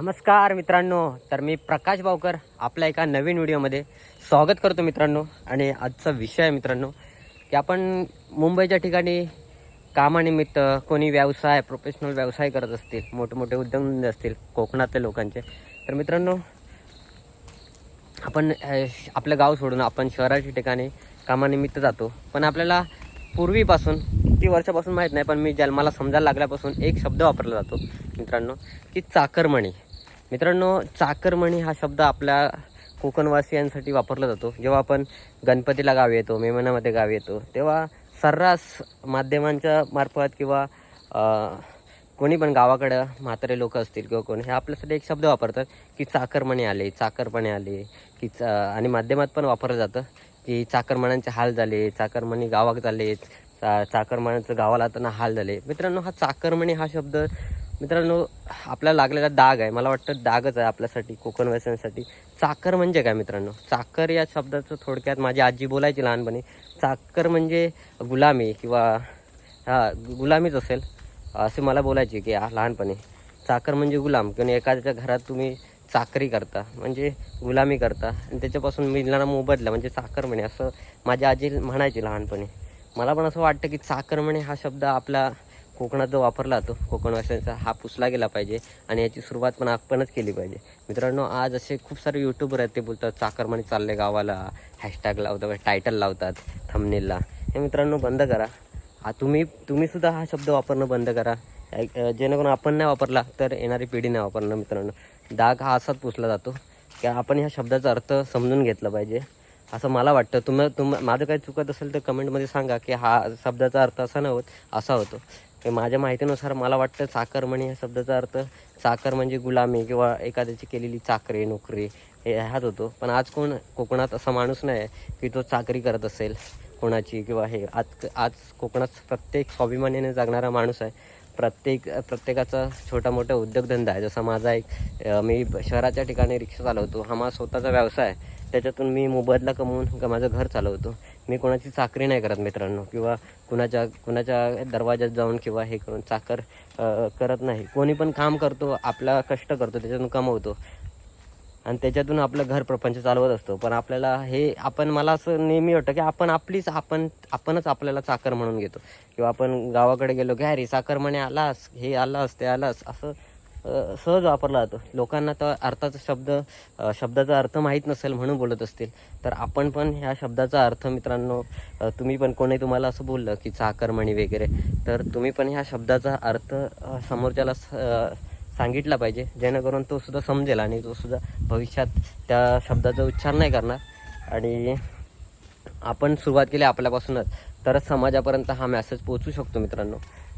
नमस्कार मित्रांनो तर मी प्रकाश बावकर आपल्या एका नवीन व्हिडिओमध्ये स्वागत करतो मित्रांनो. आणि आजचा विषय आहे मित्रांनो की आपण मुंबईच्या ठिकाणी कामानिमित्त कोणी व्यवसाय प्रोफेशनल व्यवसाय करत असतील मोठमोठे उद्योगधंदे असतील कोकणातल्या लोकांचे. तर मित्रांनो आपण श- आपलं गाव सोडून आपण शहराच्या ठिकाणी कामानिमित्त जातो. पण आपल्याला पूर्वीपासून किती वर्षापासून माहीत नाही पण मी जन्माला समजायला लागल्यापासून एक शब्द वापरला जातो मित्रांनो की चाकरमणी. मित्रांनो चाकरमणी हा शब्द आपल्या कोकणवासियांसाठी वापरला जातो. जेव्हा आपण गणपतीला गावी येतो मे महिन्यामध्ये गावी येतो तेव्हा सर्रास माध्यमांच्या मार्फत किंवा कोणी पण गावाकडं म्हातारे लोक असतील किंवा कोणी हे आपल्यासाठी एक शब्द वापरतात की चाकरमणी आले चाकरपणे आले की चा आणि माध्यमात पण वापरलं जातं की चाकरमण्यांचे हाल झाले चाकरमणी गावात आले चा चाकरमण्यांचं गावाला जाताना हाल झाले. मित्रांनो हा चाकरमणी हा शब्द मित्रांनो आपल्या लागलेला दाग आहे. मला वाटतं दागच आहे आपल्यासाठी कोकणवासियांसाठी चाकर म्हणजे काय मित्रांनो? चाकर या शब्दाचं थोडक्यात माझी आजी बोलायची लहानपणी. चाकर म्हणजे गुलामी किंवा हा गुलामीच असेल असे मला बोलायचे की लहानपणी. चाकर म्हणजे गुलाम. किंवा एखाद्याच्या घरात तुम्ही चाकरी करता म्हणजे गुलामी करता आणि त्याच्यापासून मिळणारा मोबदला म्हणजे चाकर म्हणे असं माझी आजी म्हणायची लहानपणी. मला पण असं वाटतं की चाकर म्हणे हा शब्द आपला कोकणात जो वापरला जातो कोकण भाषेचा हा पुसला गेला पाहिजे आणि याची सुरुवात पण आपणच केली पाहिजे. मित्रांनो आज असे खूप सारे यूट्यूबर आहेत ते बोलतात चाकरमणी चालले गावाला हॅशटॅग लावतात म्हणजे टायटल लावतात थमनेलला हे मित्रांनो बंद करा. हा तुम्ही तुम्हीसुद्धा हा शब्द वापरणं बंद करा. जेणेकरून आपण नाही वापरला तर येणारी पिढी नाही वापरणं मित्रांनो. डाग हा असाच पुसला जातो की आपण ह्या शब्दाचा अर्थ समजून घेतला पाहिजे. असं मला वाटतं. तुम्ही तुम माझं काही चुकत असेल तर कमेंटमध्ये सांगा की हा शब्दाचा अर्थ असा नव्हत असा होतो. माझ्या माहितीनुसार मला वाटतं चाकरमणी या शब्दाचा अर्थ चाकर म्हणजे गुलामी किंवा एखाद्याची केलेली चाकरी नोकरी हे ह्यात होतो. पण आज कोण कोकणात असा माणूस नाही आहे की तो चाकरी करत असेल कोणाची किंवा हे. आज आज कोकणात प्रत्येक स्वाभिमानीने जगणारा माणूस आहे. प्रत्येक प्रत्येकाचा छोटा मोठा उद्योगधंदा आहे. जसा माझा एक मी शहराच्या ठिकाणी रिक्षा चालवतो. हा माझा स्वतःचा व्यवसाय आहे. त्याच्यातून मी मोबदला कमवून माझं घर चालवतो. मी कोणाची चाकरी नाही करत मित्रांनो किंवा कुणाच्या कुणाच्या दरवाज्यात जाऊन किंवा हे करून चाकर करत नाही. कोणी पण काम करतो आपला कष्ट करतो त्याच्यातून कमवतो. आणि त्याच्यातून आपलं घर प्रपंच चालवत असतो. पण आपल्याला हे आपण मला असं नेहमी वाटतं की आपण आपलीच आपण आपणच आपल्याला चाकर म्हणून घेतो. किंवा आपण गावाकडे गेलो की अरे साखर म्हणे आलास हे आलास ते आलास. असं सहज वापरला जातो. लोकांना तर अर्थाचा शब्द शब्दाचा अर्थ माहीत नसेल म्हणून बोलत असतील. तर आपण पण ह्या शब्दाचा अर्थ मित्रांनो तुम्ही पण कोणी तुम्हाला असं बोललं की चाकरमणी वगैरे तर तुम्ही पण ह्या शब्दाचा अर्थ समोरच्याला सांगितला पाहिजे. जेणेकरून तो सुद्धा समजेल आणि तो सुद्धा भविष्यात त्या शब्दाचा उच्चार नाही करणार. आणि आपण सुरुवात केली आपल्यापासूनच तरच समाजापर्यंत हा मॅसेज पोहोचू शकतो मित्रांनो.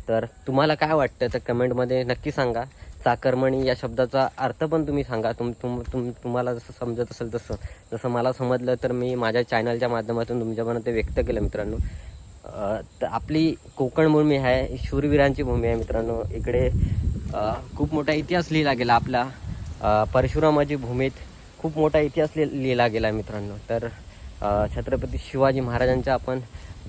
तर तुम्हाला काय वाटतं तर कमेंटमध्ये नक्की सांगा. चाकरमणी या शब्दाचा अर्थ पण तुम्ही सांगा. तुम तुम तुम तुम्हाला जसं समजत असेल तसं. जसं मला समजलं तर मी माझ्या चॅनलच्या माध्यमातून तुमच्यापर्यंत ते व्यक्त केलं मित्रांनो. तर आपली कोकण भूमी आहे शूरवीरांची भूमी आहे मित्रांनो. इकडे खूप मोठा इतिहास लिहिला गेला आपला. परशुरामाची भूमीत खूप मोठा इतिहास लिहिला गेला आहे मित्रांनो. तर छत्रपती शिवाजी महाराजांच्या आपण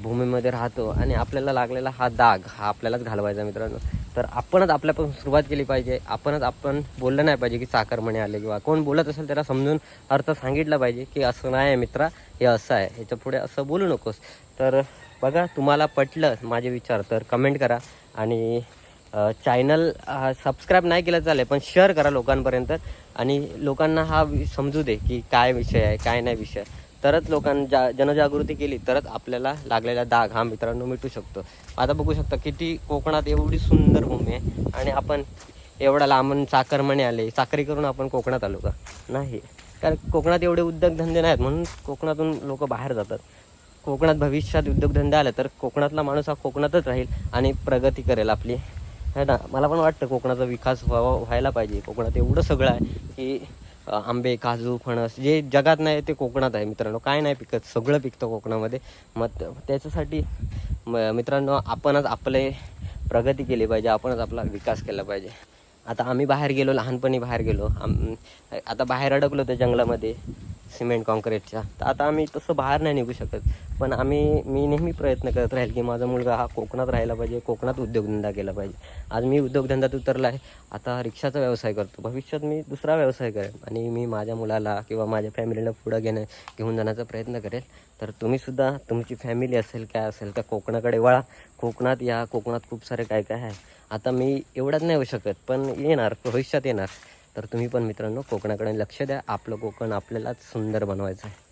भूमीमध्ये राहतो आणि आपल्याला लागलेला हा दाग हा आपल्यालाच घालवायचा मित्रांनो. तर आपणच आपल्यापासून सुरुवात केली पाहिजे. आपणच आपण बोललं नाही पाहिजे की चाकरमणे आले किंवा कोण बोलत असेल त्याला समजून अर्थ सांगितला पाहिजे की असं नाही आहे मित्रा हे असं आहे. ह्याच्या पुढे असं बोलू नकोस. तर बघा तुम्हाला पटलं माझे विचार तर कमेंट करा. आणि चॅनल सबस्क्राईब नाही केलं चालेल पण शेअर करा लोकांपर्यंत. आणि लोकांना हा समजू दे की काय विषय आहे काय नाही विषय. तरच लोकांना जा जनजागृती केली तरच आपल्याला लागलेला दाग हा मित्रांनो मिटू शकतो. आता बघू शकता किती कोकणात एवढी सुंदर भूमी आहे आणि आपण एवढा लांबून चाकरमणे आले चाकरी करून आपण कोकणात आलो का? नाही. कारण कोकणात एवढे उद्योगधंदे नाहीत म्हणून कोकणातून लोक बाहेर जातात. कोकणात भविष्यात उद्योगधंदे आले तर कोकणातला माणूस हा कोकणातच राहील आणि प्रगती करेल आपली. है ना? मला पण वाटतं कोकणाचा विकास व्हावा व्हायला पाहिजे. कोकणात एवढं सगळं आहे की आंबे काजू फणस जे जगात नाही ते कोकणात आहे मित्रांनो. काय नाही पिकत सगळं पिकतं कोकणामध्ये. मग त्याच्यासाठी म- मित्रांनो आपणच आपले प्रगती केली पाहिजे आपणच आपला विकास केला पाहिजे. आता आम्ही बाहेर गेलो लहानपणी बाहेर गेलो. आम आता बाहेर अडकलो त्या जंगलामध्ये. सिमेंट कॉन्क्रीटच्या. तर आता आम्ही तसं बाहेर नाही निघू शकत. पण आम्ही मी नेहमी प्रयत्न करत राहील की माझा मुलगा हा कोकणात राहिला पाहिजे कोकणात उद्योगधंदा केला पाहिजे. आज मी उद्योगधंद्यात उतरला आहे. आता रिक्षाचा व्यवसाय करतो. भविष्यात मी दुसरा व्यवसाय करेन आणि मी माझ्या मुलाला किंवा माझ्या फॅमिलीला पुढं घेणं घेऊन जाण्याचा प्रयत्न करेल. तर तुम्हीसुद्धा तुमची फॅमिली असेल काय असेल तर कोकणाकडे वळा. कोकणात या कोकणात खूप सारे काय काय आहे. आता मी एवढ्यात नाही येऊ शकत पण येणार भविष्यात येणार. तर तुम्ही पण मित्रांनो कोकणाकडे लक्ष द्या. आपलं कोकण आपल्यालाच सुंदर बनवायचं आहे.